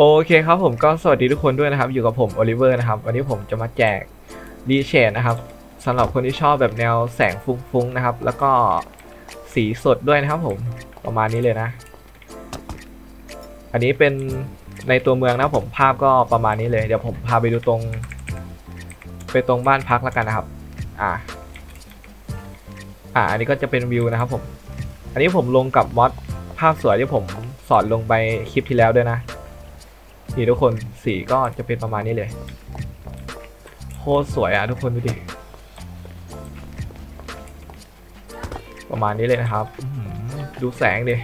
โอเคครับผมก็สวัสดีทุกคนด้วยนะครับ อยู่กับผมโอลิเวอร์นะครับ วันนี้ผมจะมาแจกรีเชดนะครับสำหรับคนที่ชอบแบบแนวแสงฟุ้งๆนะครับ แล้วก็สีสดด้วยนะครับผมประมาณนี้เลยนะ อันนี้เป็นในตัวเมืองนะผมภาพก็ประมาณนี้เลย เดี๋ยวผมพาไปดูตรง ไปตรงบ้านพักแล้วกันนะครับ อ่าอ่าอันนี้ก็จะเป็นวิวนะครับผม อันนี้ผมลงกับมอดภาพสวยที่ผมสอนลงไปคลิปที่แล้วด้วยนะ นี่ทุกคนสีก็จะเป็นประมาณนี้เลยโคตรสวยอะทุกคนดูดิประมาณนี้เลยนะครับ ดูแสงดิ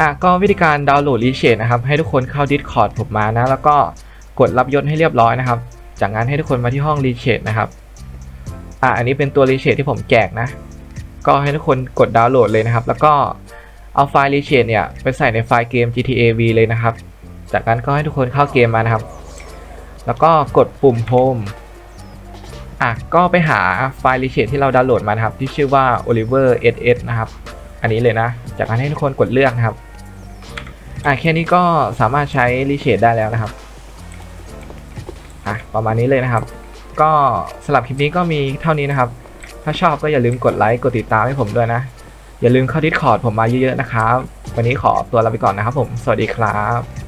อะก็วิธีการดาวน์โหลดรีเชดนะครับ ให้ทุกคนเข้า Discord ผมมานะ แล้วก็กดรับยศให้เรียบร้อยนะครับ จากนั้นให้ทุกคนมาที่ห้องรีเชดนะครับ อะอันนี้เป็นตัวรีเชดที่ผมแจกนะ ก็ให้ทุกคนกดดาวน์โหลดเลยนะครับ แล้วก็เอาไฟล์รีเชดเนี่ยไปใส่ในไฟล์เกม GTA V เลยนะครับ จากนั้นก็ให้ทุกคนเข้าเกมมานะครับ แล้วก็กดปุ่ม Home อะก็ไปหาไฟล์รีเชดที่เราดาวน์โหลดมานะครับ ที่ชื่อว่า Oliver SS นะครับ อันนี้เลยนะ จากนั้นให้ทุกคนกดเลือกนะครับอะแค่นี้ก็สามารถใช้รีเชดได้แล้วนะครับอะประมาณนี้เลยนะครับ ก็สำหรับคลิปนี้ก็มีเท่านี้นะครับ ถ้าชอบก็อย่าลืมกดไลค์กดติดตามให้ผมด้วยนะ อย่าลืมเข้าดิสคอร์ดผมมาเยอะๆนะครับ วันนี้ขอตัวลาไปก่อนนะครับผม สวัสดีครับ